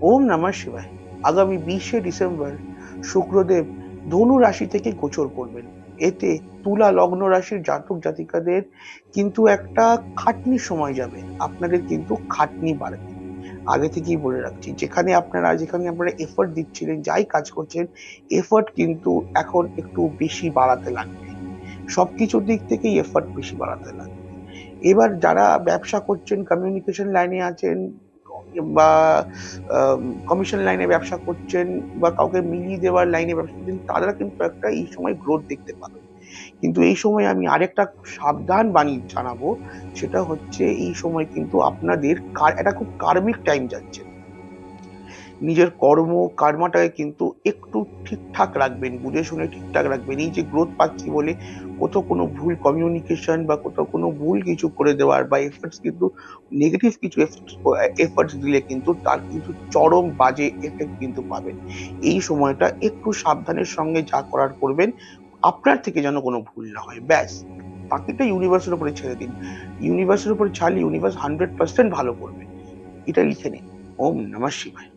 ওম নমঃ শিবায়। আগামী বিশে ডিসেম্বর শুক্রদেব ধনু রাশি থেকে গোচর করবেন। এতে তুলা লগ্ন রাশির জাতক জাতিকাদের কিন্তু একটা খাটনির সময় যাবে। আপনাদের কিন্তু খাটনি বাড়বে। আগে থেকেই বলে রাখছি, যেখানে আপনারা যেখানে আপনারা এফোর্ট দিচ্ছিলেন, যাই কাজ করছেন এফোর্ট কিন্তু এখন একটু বেশি বাড়াতে লাগবে। সব কিছুর দিক থেকেই এফোর্ট বেশি বাড়াতে লাগবে। এবার যারা ব্যবসা করছেন কমিউনিকেশন লাইনে আছেন বা কমিশন লাইনে ব্যবসা করছেন বা কাউকে মিলিয়ে দেওয়ার লাইনে ব্যবসা করছেন, তারা কিন্তু একটা এই সময় গ্রোথ দেখতে পাবে। কিন্তু এই সময় আমি আরেকটা সাবধান বাণী জানাব, সেটা হচ্ছে এই সময় কিন্তু আপনাদের একটা খুব কার্মিক টাইম যাচ্ছে। নিজের কর্ম, কার্মাটাকে কিন্তু একটু ঠিকঠাক রাখবেন, বুঝে শুনে ঠিকঠাক রাখবেন। এই যে গ্রোথ পাচ্ছি বলে কোথাও কোনো ভুল কমিউনিকেশন বা কোথাও কোনো ভুল কিছু করে দেওয়ার বা এফার্টস কিন্তু নেগেটিভ কিছু এফার্টস দিলে কিন্তু তার কিন্তু চরম বাজে এফেক্ট কিন্তু পাবেন। এই সময়টা একটু সাবধানের সঙ্গে যা করার করবেন, আপনার থেকে যেন কোনো ভুল না হয়, ব্যাস। বাকিটা ইউনিভার্সের উপরে ছেড়ে দিন। ইউনিভার্সের উপরে ছাড়লে ইউনিভার্স হান্ড্রেড পার্সেন্ট ভালো করবে। এটা লিখে নিন। ওম নমঃ শিবায়।